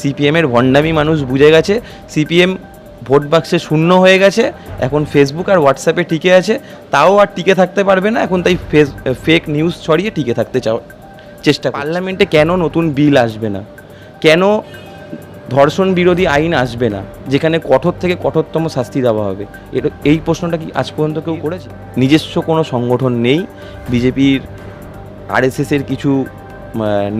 সিপিএমের ভণ্ডামি মানুষ বুঝে গেছে সিপিএম ভোট বাক্সে শূন্য হয়ে গেছে, এখন ফেসবুক আর হোয়াটসঅ্যাপে টিকে আছে, তাও আর টিকে থাকতে পারবে না, এখন তাই ফেস ফেক নিউজ ছড়িয়ে টিকে থাকতে চাও, চেষ্টা পার্লামেন্টে কেন নতুন বিল আসবে না? কেন ধর্ষণ বিরোধী আইন আসবে না? যেখানে কঠোর থেকে কঠোরতম শাস্তি দেওয়া হবে। এটা এই প্রশ্নটা কি আজ পর্যন্ত কেউ করেছে? নিজস্ব কোনো সংগঠন নেই, বিজেপির আরএসএসের কিছু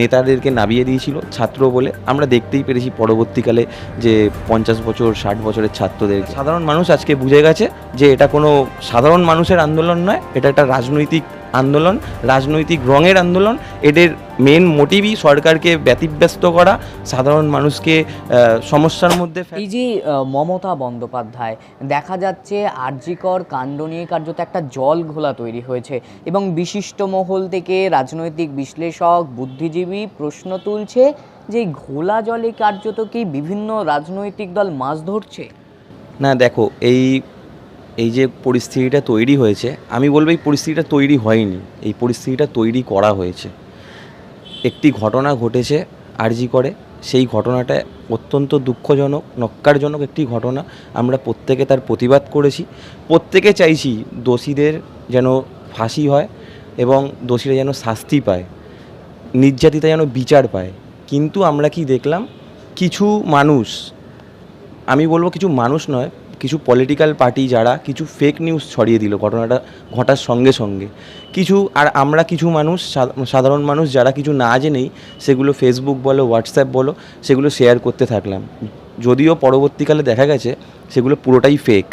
নেতাদেরকে নামিয়ে দিয়েছিল, ছাত্র বলে। আমরা দেখতেই পেরেছি পরবর্তীকালে যে পঞ্চাশ বছর, ষাট বছরের ছাত্রদের সাধারণ মানুষ আজকে বুঝে গেছে যে এটা কোনো সাধারণ মানুষের আন্দোলন নয়, এটা একটা রাজনৈতিক আন্দোলন রাজনৈতিক রঙের আন্দোলন এদের মেন মোটিভই সরকারকে ব্যতিব্যস্ত করা সাধারণ মানুষকে সমস্যার মধ্যে। এই যে মমতা বন্দ্যোপাধ্যায় দেখা যাচ্ছে আরজিকর কাণ্ড নিয়ে কার্যত একটা জল ঘোলা তৈরি হয়েছে এবং বিশিষ্ট মহল থেকে রাজনৈতিক বিশ্লেষক বুদ্ধিজীবী প্রশ্ন তুলছে যে ঘোলা জলে কার্যত কি বিভিন্ন রাজনৈতিক দল মাছ ধরছে না দেখো এই এই যে পরিস্থিতিটা তৈরি হয়েছে, আমি বলব এই পরিস্থিতিটা তৈরি হয়নি, এই পরিস্থিতিটা তৈরি করা হয়েছে। একটি ঘটনা ঘটেছে আরজি করে, সেই ঘটনাটা অত্যন্ত দুঃখজনক নক্কারজনক একটি ঘটনা। আমরা প্রত্যেকে তার প্রতিবাদ করেছি। প্রত্যেকে চাইছি দোষীদের যেন ফাঁসি হয় এবং দোষীরা যেন শাস্তি পায়, নির্যাতিতা যেন বিচার পায়। কিন্তু আমরা কি দেখলাম, কিছু মানুষ, আমি বলব কিছু মানুষ নয় কিছু পলিটিক্যাল পার্টি যারা কিছু ফেক নিউজ ছড়িয়ে দিল, ঘটনাটা ঘটার সঙ্গে সঙ্গে। কিছু, আর আমরা কিছু মানুষ সাধারণ মানুষ যারা কিছু না জেনেই সেগুলো ফেসবুক বলো হোয়াটসঅ্যাপ বলো, সেগুলো শেয়ার করতে থাকলাম। যদিও পরবর্তীকালে দেখা গেছে সেগুলো পুরোটাই ফেক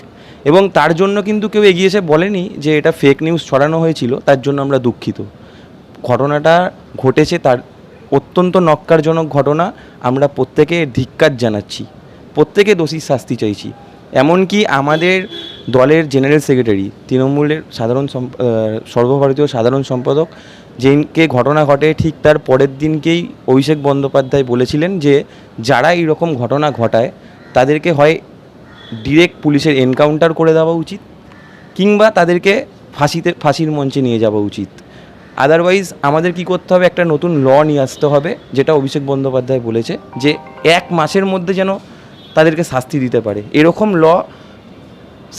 এবং তার জন্য কিন্তু কেউ এগিয়ে এসে বলেনি যে এটা ফেক নিউজ ছড়ানো হয়েছিল, তার জন্য আমরা দুঃখিত। ঘটনাটা ঘটেছে তার অত্যন্ত নক্কারজনক ঘটনা, আমরা প্রত্যেকে ধিক্কার জানাচ্ছি। প্রত্যেকে দোষীর শাস্তি চাইছি। এমনকি আমাদের দলের জেনারেল সেক্রেটারি তৃণমূলের সাধারণ সর্বভারতীয় সাধারণ সম্পাদক যেদিনকে ঘটনা ঘটে ঠিক তার পরের দিনকেই অভিষেক বন্দ্যোপাধ্যায় বলেছিলেন যে, যারা এইরকম ঘটনা ঘটায়, তাদেরকে হয় ডিরেক্ট পুলিশের এনকাউন্টার করে দেওয়া উচিত, কিংবা তাদেরকে ফাঁসিতে, ফাঁসির মঞ্চে নিয়ে যাওয়া উচিত। আদারওয়াইজ আমাদের কি করতে হবে? একটা নতুন ল নিয়ে আসতে হবে, যেটা অভিষেক বন্দ্যোপাধ্যায় বলেছে, যে এক মাসের মধ্যে যেন তাদেরকে শাস্তি দিতে পারে। এরকম ল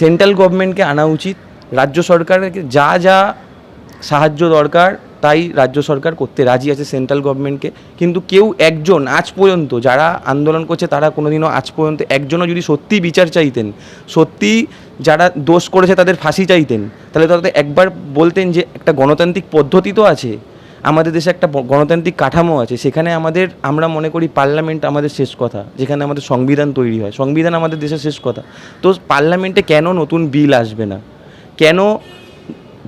সেন্ট্রাল গভর্নমেন্টকে আনা উচিত। রাজ্য সরকারকে যা যা সাহায্য দরকার, তাই রাজ্য সরকার করতে রাজি আছে সেন্ট্রাল গভর্নমেন্টকে কিন্তু কেউ একজন আজ পর্যন্ত যারা আন্দোলন করছে, তারা কোনোদিনও আজ পর্যন্ত একজনও যদি সত্যি বিচার চাইতেন, সত্যি যারা দোষ করেছে তাদের ফাঁসি চাইতেন, তাহলে তাদের একবার বলতেন যে একটা গণতান্ত্রিক পদ্ধতি তো আছে। আমাদের দেশে একটা গণতান্ত্রিক কাঠামো আছে, সেখানে আমাদের, আমরা মনে করি পার্লামেন্ট আমাদের শেষ কথা, যেখানে আমাদের সংবিধান তৈরি হয়। সংবিধান আমাদের দেশের শেষ কথা। তো পার্লামেন্টে কেন নতুন বিল আসবে না? কেন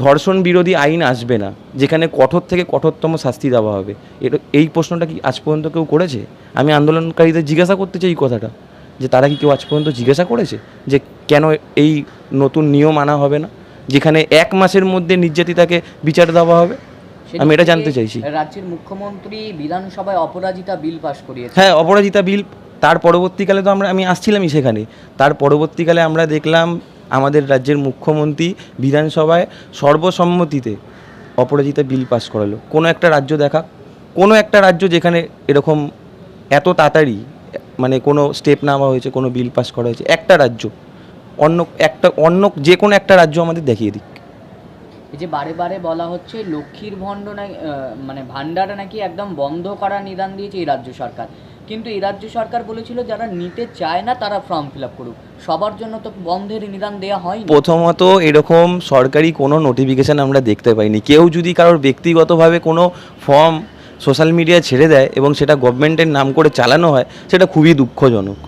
ধর্ষণ বিরোধী আইন আসবে না, যেখানে কঠোর থেকে কঠোরতম শাস্তি দেওয়া হবে? এটা এই প্রশ্নটা কি আজ পর্যন্ত কেউ করেছে? আমি আন্দোলনকারীদের জিজ্ঞাসা করতে চাই এই কথাটা, যে তারা কি কেউ আজ পর্যন্ত জিজ্ঞাসা করেছে যে কেন এই নতুন নিয়ম আনা হবে না? যেখানে এক মাসের মধ্যে নির্যাতিতাকে বিচার দেওয়া হবে? আমি এটা জানতে চাইছি। রাজ্যের মুখ্যমন্ত্রী বিধানসভায় অপরাজিতা বিল পাশ করিয়েছে হ্যাঁ অপরাজিতা বিল তার পরবর্তীকালে তো আমরা আমি আসছিলামই সেখানে। তার পরবর্তীকালে আমরা দেখলাম আমাদের রাজ্যের মুখ্যমন্ত্রী বিধানসভায় সর্বসম্মতিতে অপরাজিতা বিল পাস করালো। কোনো একটা রাজ্য দেখা কোনো একটা রাজ্য যেখানে এরকম এত তাড়াতাড়ি মানে কোনো স্টেপ নেওয়া হয়েছে কোনো বিল পাস করা হয়েছে একটা রাজ্য অন্য একটা অন্য যে কোনো একটা রাজ্য আমাদের দেখিয়ে দিক। যে বারে বারে বলা হচ্ছে লক্ষ্মীর ভণ্ড না মানে ভান্ডার নাকি একদম বন্ধ করার নিদান দিয়েছে এই রাজ্য সরকার। কিন্তু এই রাজ্য সরকার বলেছিল যারা নিতে চায় না তারা ফর্ম ফিল আপ করুক। সবার জন্য তো বন্ধের নিদান দেওয়া হয় প্রথমত এরকম সরকারি কোনো নোটিফিকেশান আমরা দেখতে পাইনি। কেউ যদি কারোর ব্যক্তিগতভাবে কোনো ফর্ম সোশ্যাল মিডিয়ায় ছেড়ে দেয় এবং সেটা গভর্নমেন্টের নাম করে চালানো হয়, সেটা খুবই দুঃখজনক।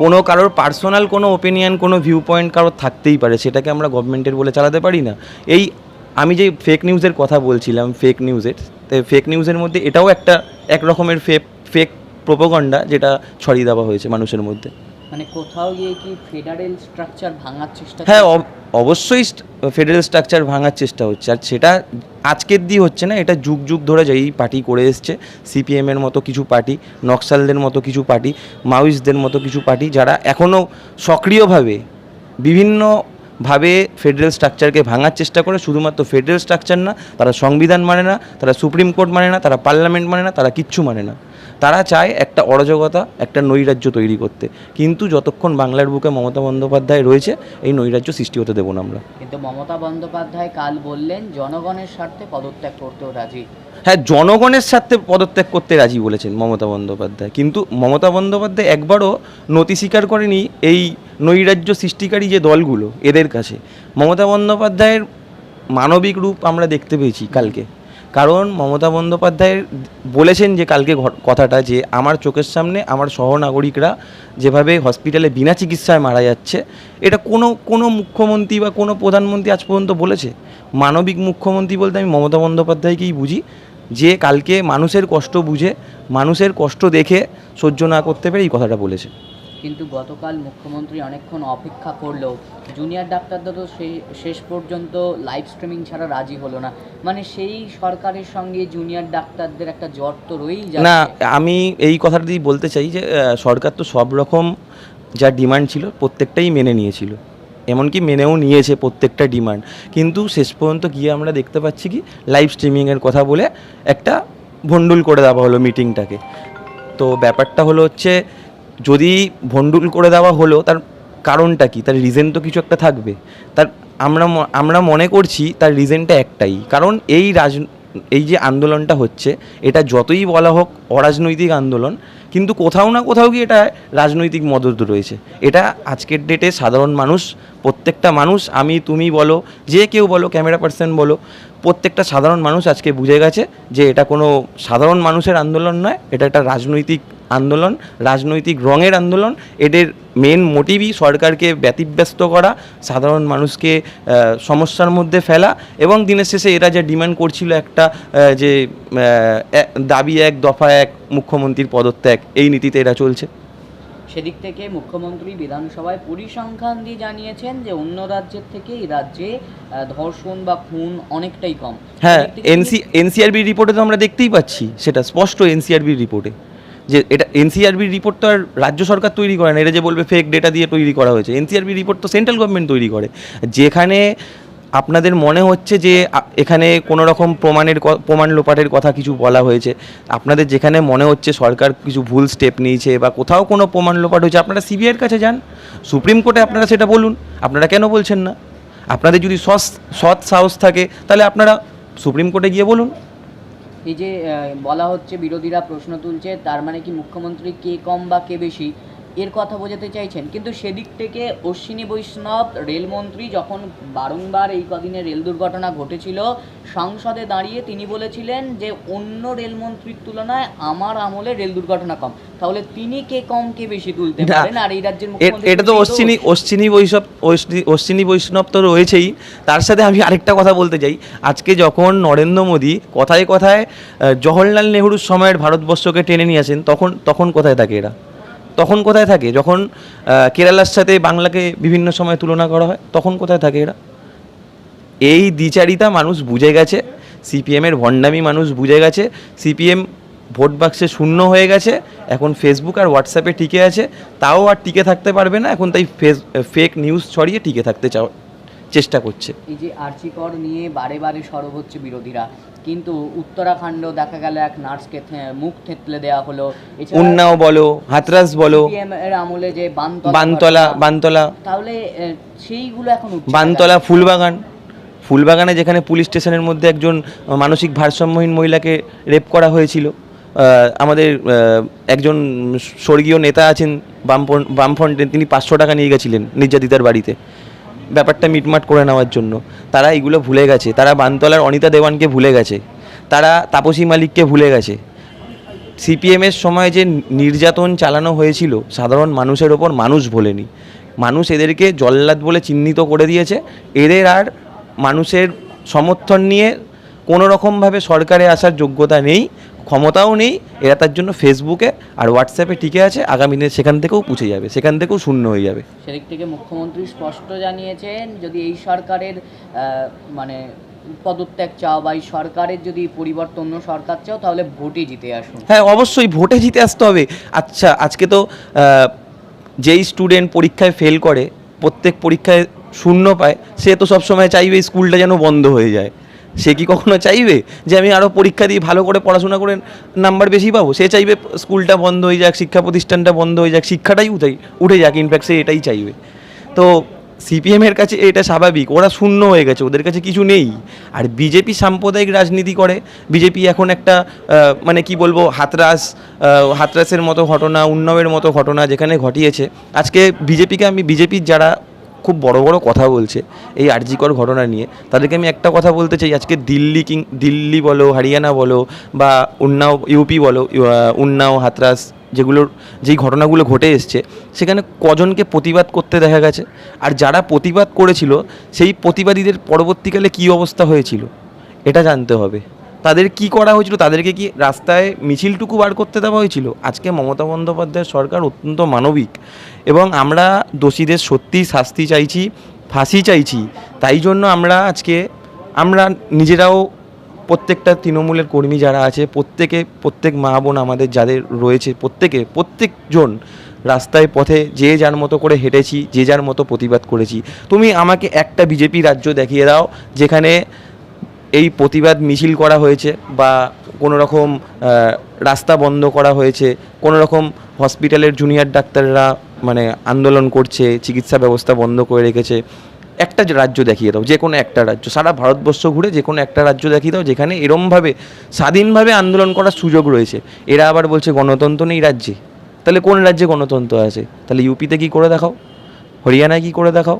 কোনো কারোর পার্সোনাল কোনো ওপিনিয়ন কোনো ভিউ পয়েন্ট কারোর থাকতেই পারে, সেটাকে আমরা গভর্নমেন্টের বলে চালাতে পারি না। এই আমি যে ফেক নিউজের কথা বলছিলাম ফেক নিউজের তো ফেক নিউজের মধ্যে এটাও একটা এক রকমের ফেক ফেক প্রোপোগন্ডা যেটা ছড়িয়ে দেওয়া হয়েছে মানুষের মধ্যে। মানে কোথাও গিয়ে কি ফেডারেল স্ট্রাকচার ভাঙার চেষ্টা হ্যাঁ অব- অবশ্যই ফেডারেল স্ট্রাকচার ভাঙার চেষ্টা হচ্ছে। আর সেটা আজকের দিয়ে হচ্ছে না এটা যুগ যুগ ধরে যেই পার্টি করে এসছে সিপিএমের মতো কিছু পার্টি নকশালদের মতো কিছু পার্টি মাওয়িস্টদের মতো কিছু পার্টি যারা এখনও সক্রিয়ভাবে বিভিন্নভাবে ফেডারেল স্ট্রাকচারকে ভাঙার চেষ্টা করে, শুধুমাত্র ফেডারেল স্ট্রাকচার না, তারা সংবিধান মানে না, তারা সুপ্রিম কোর্ট মানে না, তারা পার্লামেন্ট মানে না, তারা কিচ্ছু মানে না। তারা চায় একটা অরাজকতা একটা নৈরাজ্য তৈরি করতে। কিন্তু যতক্ষণ বাংলার বুকে মমতা বন্দ্যোপাধ্যায় রয়েছে এই নৈরাজ্য সৃষ্টি হতে দেবো না আমরা। কিন্তু মমতা বন্দ্যোপাধ্যায় কাল বললেন জনগণের স্বার্থে পদত্যাগ করতেও রাজি। হ্যাঁ জনগণের স্বার্থে পদত্যাগ করতে রাজি বলেছেন মমতা বন্দ্যোপাধ্যায়। কিন্তু মমতা বন্দ্যোপাধ্যায় একবারও নতি স্বীকার করেনি এই নৈরাজ্য সৃষ্টিকারী যে দলগুলো এদের কাছে। মমতা বন্দ্যোপাধ্যায়ের মানবিক রূপ আমরা দেখতে পেয়েছি কালকে। কারণ মমতা বন্দ্যোপাধ্যায়ের বলেছেন যে কালকে কথাটা যে আমার চোখের সামনে আমার সহনাগরিকরা যেভাবে হসপিটালে বিনা চিকিৎসায় মারা যাচ্ছে, এটা কোনো কোনো মুখ্যমন্ত্রী বা কোনো প্রধানমন্ত্রী আজ পর্যন্ত বলেছে? মানবিক মুখ্যমন্ত্রী বলতে আমি মমতা বন্দ্যোপাধ্যায়কেই বুঝি, যে কালকে মানুষের কষ্ট বুঝে, মানুষের কষ্ট দেখে সহ্য না করতে পেরে এই কথাটা বলেছে। কিন্তু গতকাল মুখ্যমন্ত্রী অনেকক্ষণ অপেক্ষা করলেও জুনিয়র ডাক্তাররা তো সে- শেষ পর্যন্ত লাইভ স্ট্রিমিং ছাড়া রাজি হলো না। মানে সেই সরকারের সঙ্গে জুনিয়র ডাক্তারদের একটা জট তো রয়েই যায় না, আমি এই কথাটা দিয়ে বলতে চাই যে সরকার তো সব রকম যা ডিমান্ড ছিল প্রত্যেকটাই মেনে নিয়েছিল। এমনকি মেনেও নিয়েছে প্রত্যেকটা ডিমান্ড কিন্তু শেষ পর্যন্ত গিয়ে আমরা দেখতে পাচ্ছি কি লাইভ স্ট্রিমিংয়ের কথা বলে একটা ভণ্ডুল করে দেওয়া হলো মিটিংটাকে তো ব্যাপারটা হলো হচ্ছে যদি ভণ্ডুল করে দেওয়া হলো, তার কারণটা কি? তার রিজেন তো কিছু একটা থাকবে। তার, আমরা আমরা মনে করছি তার রিজেনটা একটাই। কারণ এই রাজ, এই যে আন্দোলনটা হচ্ছে, এটা যতই বলা হোক অরাজনৈতিক আন্দোলন, কিন্তু কোথাও না কোথাও গিয়ে এটা রাজনৈতিক মদত রয়েছে। এটা আজকের ডেটে সাধারণ মানুষ, প্রত্যেকটা মানুষ, আমি, তুমি বলো, যে কেউ বলো ক্যামেরা পার্সন বলো, প্রত্যেকটা সাধারণ মানুষ আজকে বুঝে গেছে যে এটা কোনো সাধারণ মানুষের আন্দোলন নয়, এটা একটা রাজনৈতিক আন্দোলন রাজনৈতিক রঙের আন্দোলন এদের মেন মোটিভই সরকারকে ব্যতিব্যস্ত করা সাধারণ মানুষকে সমস্যার মধ্যে ফেলা এবং দিনের শেষে এরা যে ডিমান্ড করছিল একটা যে দাবি এক দফা এক মুখ্যমন্ত্রীর পদত্যাগ এই নীতিতে এরা চলছে। সেদিক থেকে মুখ্যমন্ত্রী বিধানসভায় পরিসংখ্যান দিয়ে জানিয়েছেন যে অন্য রাজ্যের থেকে এই রাজ্যে ধর্ষণ বা খুন অনেকটাই কম। হ্যাঁ এনসি এনসিআরবি রিপোর্টে তো আমরা দেখতেই পাচ্ছি সেটা স্পষ্ট এনসিআরবি রিপোর্টে যে এটা এনসিআরবির রিপোর্ট তো আর রাজ্য সরকার তৈরি করে না। এটা যে বলবে ফেক ডেটা দিয়ে তৈরি করা হয়েছে। এনসিআরবি রিপোর্ট তো সেন্ট্রাল গভর্নমেন্ট তৈরি করে। যেখানে আপনাদের মনে হচ্ছে যে এখানে কোনো রকম প্রমাণের প্রমাণ লোপাটের কথা কিছু বলা হয়েছে। আপনাদের যেখানে মনে হচ্ছে সরকার কিছু ভুল স্টেপ নিয়েছে বা কোথাও কোনো প্রমাণ লোপাট হয়েছে, আপনারা সিবিআইয়ের কাছে যান। সুপ্রিম কোর্টে আপনারা সেটা বলুন। আপনারা কেন বলছেন না? আপনাদের যদি সৎ সৎ সাহস থাকে, তাহলে আপনারা সুপ্রিম কোর্টে গিয়ে বলুন। এই যে বলা হচ্ছে বিরোধীরা প্রশ্ন তুলছে, তার মানে কি মুখ্যমন্ত্রী কে কম বা কে বেশি? এর কথা বোঝাতে চাইছেন। কিন্তু সেদিক থেকে অশ্বিনী বৈষ্ণব রেলমন্ত্রী যখন বারংবার এই কদিনে রেল দুর্ঘটনা ঘটেছিল সংসদে দাঁড়িয়ে তিনি বলেছিলেন যে অন্য রেলমন্ত্রীর তুলনায় আমার আমলে রেল দুর্ঘটনা কম। তাহলে তিনি কে কম কে বেশি তুলতে পারেন? আর এই রাজ্যের মুখ্যমন্ত্রী এটা তো অশ্বিনী অশ্বিনী বৈষ্ণব অশ্বিনী- অশ্বিনী বৈষ্ণব তো রয়েছেই। তার সাথে আমি আরেকটা কথা বলতে চাই। আজকে যখন নরেন্দ্র মোদী কথায় কথায় জওহরলাল নেহরুর সময়ের ভারতবর্ষকে টেনে নিয়ে আসেন তখন তখন কোথায় থাকে এরা? তখন কোথায় থাকে? যখন কেরালার সাথে বাংলাকে বিভিন্ন সময় তুলনা করা হয়, তখন কোথায় থাকে এরা? এই দ্বিচারিতা মানুষ বুঝে গেছে, সিপিএমের ভণ্ডামি মানুষ বুঝে গেছে, সিপিএম ভোট বাক্সে শূন্য হয়ে গেছে, এখন ফেসবুক আর হোয়াটসঅ্যাপে টিকে আছে, তাও আর টিকে থাকতে পারবে না, এখন তাই ফেস ফেক নিউজ ছড়িয়ে টিকে থাকতে চাও চেষ্টা করছে। এই যে আর্চিকর নিয়ে বারে বারে সরব হচ্ছে বিরোধীরা। কিন্তু উত্তরাখণ্ড দেখা গেল এক নার্সকে মুখ থেতলে দেওয়া হলো। উন্নাও বলো হাতরাস বলো এর আমলে যে বানতলা বানতলা তাহলে সেইগুলো এখন বানতলা ফুলবাগান। ফুলবাগানে যেখানে পুলিশ স্টেশনের মধ্যে একজন মানসিক ভারসাম্যহীন মহিলাকে রেপ করা হয়েছিল আমাদের একজন স্বর্গীয় নেতা আছেন বামপন- বামফ্রন্টে তিনি পাঁচশো টাকা নিয়ে গেছিলেন নির্যাতিতার বাড়িতে। ব্যাপারটা মিটমাট করে নেওয়ার জন্য। তারা এগুলো ভুলে গেছে। তারা বানতলার অনিতা দেওয়ানকে ভুলে গেছে। তারা তাপসী মালিককে ভুলে গেছে। সিপিএমের সময় যে নির্যাতন চালানো হয়েছিল, সাধারণ মানুষের ওপর মানুষ ভোলেনি। মানুষ এদেরকে জল্লাদ বলে চিহ্নিত করে দিয়েছে। এদের আর মানুষের সমর্থন নিয়ে কোনো রকমভাবে সরকারে আসার যোগ্যতা নেই। ক্ষমতাও নেই এরা তার জন্য ফেসবুকে আর হোয়াটসঅ্যাপে টিকে আছে আগামী দিনে সেখান থেকেও পুছে যাবে সেখান থেকেও শূন্য হয়ে যাবে। সেদিক থেকে মুখ্যমন্ত্রী স্পষ্ট জানিয়েছেন যদি এই সরকারের মানে পদত্যাগ চাও বা এই সরকারের যদি পরিবর্তন অন্য সরকার চাও তাহলে ভোটে জিতে আসুন। হ্যাঁ অবশ্যই ভোটে জিতে আসতে হবে। আচ্ছা আজকে তো যেই স্টুডেন্ট পরীক্ষায় ফেল করে প্রত্যেক পরীক্ষায় শূন্য পায় সে তো সবসময় চাইবে স্কুলটা যেন বন্ধ হয়ে যায়। সে কি কখনো চাইবে যে আমি আরও পরীক্ষা দিয়ে ভালো করে পড়াশোনা করে নাম্বার বেশি পাবো? সে চাইবে স্কুলটা বন্ধ হয়ে যাক, শিক্ষা প্রতিষ্ঠানটা বন্ধ হয়ে যাক, শিক্ষাটাই উঠে উঠে যাক ইনফ্যাক্ট সে এটাই চাইবে। তো সিপিএমের কাছে এটা স্বাভাবিক, ওরা শূন্য হয়ে গেছে, ওদের কাছে কিছু নেই। আর বিজেপি সাম্প্রদায়িক রাজনীতি করে বিজেপি এখন একটা মানে কি বলব, হাতরাস হাতরাসের মতো ঘটনা, উন্নবের মতো ঘটনা যেখানে ঘটিয়েছে। আজকে বিজেপিকে আমি বিজেপির যারা খুব বড় বড় কথা বলছে এই আরজিকর ঘটনা নিয়ে। তাদেরকে আমি একটা কথা বলতে চাই, আজকে দিল্লি কিং, দিল্লি বলো, হরিয়ানা বলো, বা উন্নাও, ইউপি বলো উন্নাও, হাতরাস যেগুলোর যেই ঘটনাগুলো ঘটে এসছে, সেখানে কজনকে প্রতিবাদ করতে দেখা গেছে। আর যারা প্রতিবাদ করেছিল, সেই প্রতিবাদীদের পরবর্তীকালে কী অবস্থা হয়েছিল, এটা জানতে হবে। তাদের কি করা হয়েছিল? তাদেরকে কি রাস্তায় মিছিলটুকু বার করতে দেওয়া হয়েছিল? আজকে মমতা বন্দ্যোপাধ্যায়ের সরকার অত্যন্ত মানবিক এবং আমরা দোষীদের সত্যিই শাস্তি চাইছি, ফাঁসি চাইছি। তাই জন্য আমরা আজকে, আমরা নিজেরাও প্রত্যেকটা তৃণমূলের কর্মী যারা আছে, প্রত্যেকে, প্রত্যেক মা বোন আমাদের যাদের রয়েছে, প্রত্যেকে, প্রত্যেকজন রাস্তায় পথে যে যার মতো করে হেঁটেছি, যে যার মতো প্রতিবাদ করেছি। তুমি আমাকে একটা বিজেপি রাজ্য দেখিয়ে দাও, যেখানে এই প্রতিবাদ মিছিল করা হয়েছে বা কোনো রকম রাস্তা বন্ধ করা হয়েছে, কোনো রকম হসপিটালের জুনিয়র ডাক্তাররা মানে আন্দোলন করছে, চিকিৎসা ব্যবস্থা বন্ধ করে রেখেছে, একটা রাজ্য দেখিয়ে দাও, যে কোনো একটা রাজ্য, সারা ভারতবর্ষ ঘুরে যে কোনো একটা রাজ্য দেখিয়ে দাও, যেখানে এরমভাবে স্বাধীনভাবে আন্দোলন করার সুযোগ রয়েছে। এরা আবার বলছে গণতন্ত্র নেই রাজ্যে। তাহলে কোন রাজ্যে গণতন্ত্র আছে? তাহলে ইউপিতে কি করে দেখাও? হরিয়ানায় কি করে দেখাও?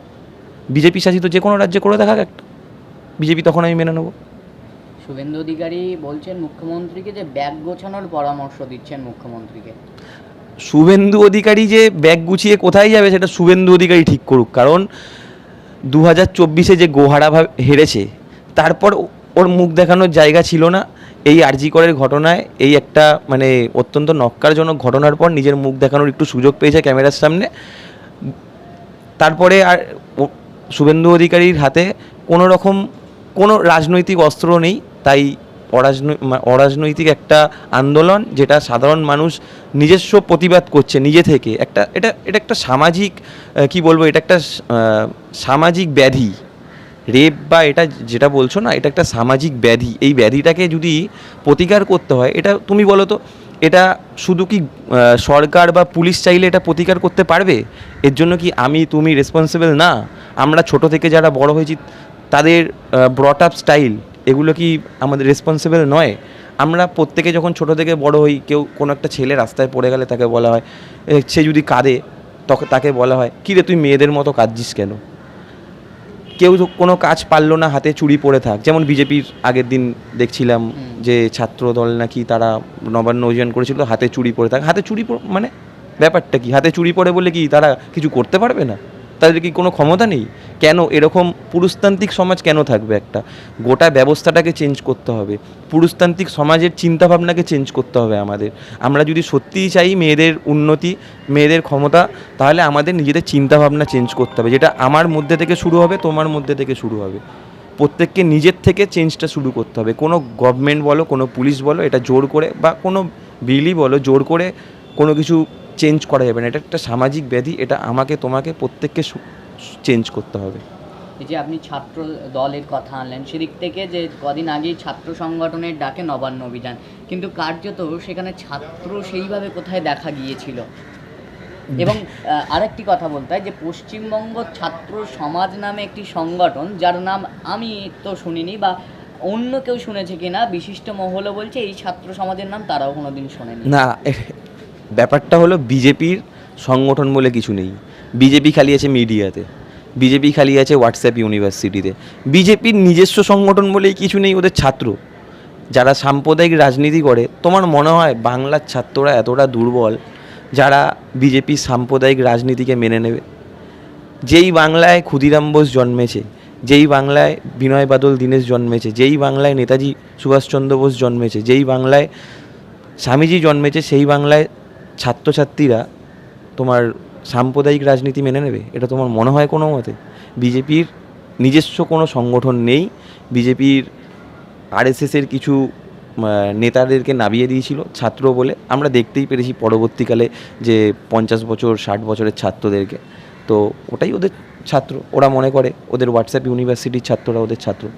বিজেপি শাসিত যে কোনো রাজ্যে করে দেখাক একটা। বিজেপি তখন আমি মেনে নেব। শুভেন্দু অধিকারী বলছেন মুখ্যমন্ত্রীকে যে ব্যাগ গোছানোর পরামর্শ দিচ্ছেন মুখ্যমন্ত্রীকে। শুভেন্দু অধিকারী যে ব্যাগ গুছিয়ে কোথায় যাবে সেটা শুভেন্দু অধিকারী ঠিক করুক, কারণ দু হাজার চব্বিশে যে গোহারা হেরেছে, তারপর ওর মুখ দেখানোর জায়গা ছিল না। এই আরজিকরের ঘটনায় এই একটা মানে অত্যন্ত নক্কারজনক ঘটনার পর নিজের মুখ দেখানোর একটু সুযোগ পেয়েছে ক্যামেরার সামনে। তারপরে আর শুভেন্দু অধিকারীর হাতে কোনো রকম কোনো রাজনৈতিক অস্ত্র নেই। তাই অরাজনৈতিক একটা আন্দোলন যেটা সাধারণ মানুষ নিজস্ব প্রতিবাদ করছে নিজে থেকে। একটা, এটা এটা একটা সামাজিক কি বলব, এটা একটা সামাজিক ব্যাধি। রেপ বা এটা যেটা বলছো না, এটা একটা সামাজিক ব্যাধি। এই ব্যাধিটাকে যদি প্রতিকার করতে হয়, এটা তুমি বলো তো, এটা শুধু কি সরকার বা পুলিশ চাইলে এটা প্রতিকার করতে পারবে? এর জন্য কি আমি, তুমি রেসপন্সিবল না? আমরা ছোট থেকে যারা বড় হয়েছি, তাদের ব্রট আপ স্টাইল এগুলো কি আমাদের রেসপন্সিবল নয়? আমরা প্রত্যেকে যখন ছোট থেকে বড় হই কেউ কোনো একটা ছেলে রাস্তায় পড়ে গেলে তাকে বলা হয় সে যদি কাঁদে তখন তাকে বলা হয় কী রে তুই মেয়েদের মতো কাঁদছিস কেন? কেউ কোনো কাজ পারল না হাতে চুড়ি পরে থাক। যেমন বিজেপির আগের দিন দেখছিলাম যে ছাত্র দল নাকি তারা নবান্ন অভিযান করেছিল হাতে চুড়ি পরে থাক। হাতে চুড়ি পর- মানে ব্যাপারটা কি? হাতে চুড়ি পরে বলে কি তারা কিছু করতে পারবে না? তাদের কি কোনো ক্ষমতা নেই? কেন? এরকম পুরুষতান্ত্রিক সমাজ কেন থাকবে একটা? গোটা ব্যবস্থাটাকে চেঞ্জ করতে হবে। পুরুষতান্ত্রিক সমাজের চিন্তাভাবনাকে চেঞ্জ করতে হবে আমাদের। আমরা যদি সত্যিই চাই মেয়েদের উন্নতি, মেয়েদের ক্ষমতা, তাহলে আমাদের নিজেদের চিন্তাভাবনা চেঞ্জ করতে হবে। যেটা আমার মধ্যে থেকে শুরু হবে, তোমার মধ্যে থেকে শুরু হবে। প্রত্যেককে নিজের থেকে চেঞ্জটা শুরু করতে হবে। কোনো গভর্নমেন্ট বলো, কোনো পুলিশ বলো, এটা জোর করে বা কোনো বিলই বলো, জোর করে কোনো কিছু চেঞ্জ করা যাবে না। এটা একটা সামাজিক ব্যাধি এটা আমাকে তোমাকে প্রত্যেককে চেঞ্জ করতে হবে। এই যে আপনি ছাত্র দলের কথা আনলেন সেদিক থেকে যে কদিন আগেই ছাত্র সংগঠনের ডাকে নবান্ন অভিযান কিন্তু কার্যত সেখানে ছাত্র সেইভাবে কোথায় দেখা গিয়েছিল? এবং আরেকটি কথা বলতে হয় যে পশ্চিমবঙ্গ ছাত্র সমাজ নামে একটি সংগঠন যার নাম আমি তো শুনিনি বা অন্য কেউ শুনেছে কিনা বিশিষ্ট মহলও বলছে এই ছাত্র সমাজের নাম তারাও কোনোদিন শোনেনি। না ব্যাপারটা হলো বিজেপির সংগঠন বলে কিছু নেই। বিজেপি খালি আছে মিডিয়াতে। বিজেপি খালি আছে হোয়াটসঅ্যাপ ইউনিভার্সিটিতে। বিজেপির নিজস্ব সংগঠন বলেই কিছু নেই ওদের ছাত্র। যারা সাম্প্রদায়িক রাজনীতি করে, তোমার মনে হয় বাংলার ছাত্ররা এতটা দুর্বল যারা বিজেপির সাম্প্রদায়িক রাজনীতিকে মেনে নেবে? যেই বাংলায় ক্ষুদিরাম বোস জন্মেছে, যেই বাংলায় বিনয় বাদল দীনেশ জন্মেছে, যেই বাংলায় নেতাজি সুভাষচন্দ্র বোস জন্মেছে, যেই বাংলায় স্বামীজি জন্মেছে, সেই বাংলায় ছাত্রছাত্রীরা তোমার সাম্প্রদায়িক রাজনীতি মেনে নেবে? এটা তোমার মনে হয় কোনো মতে? বিজেপির নিজস্ব কোনো সংগঠন নেই। বিজেপির আরএসএসের কিছু নেতাদেরকে নামিয়ে দিয়েছিল ছাত্র বলে। আমরা দেখতেই পেরেছি পরবর্তীকালে যে পঞ্চাশ বছর, ষাট বছরের ছাত্রদেরকে। তো ওটাই ওদের ছাত্র। ওরা মনে করে ওদের হোয়াটসঅ্যাপ ইউনিভার্সিটির ছাত্ররা ওদের ছাত্র।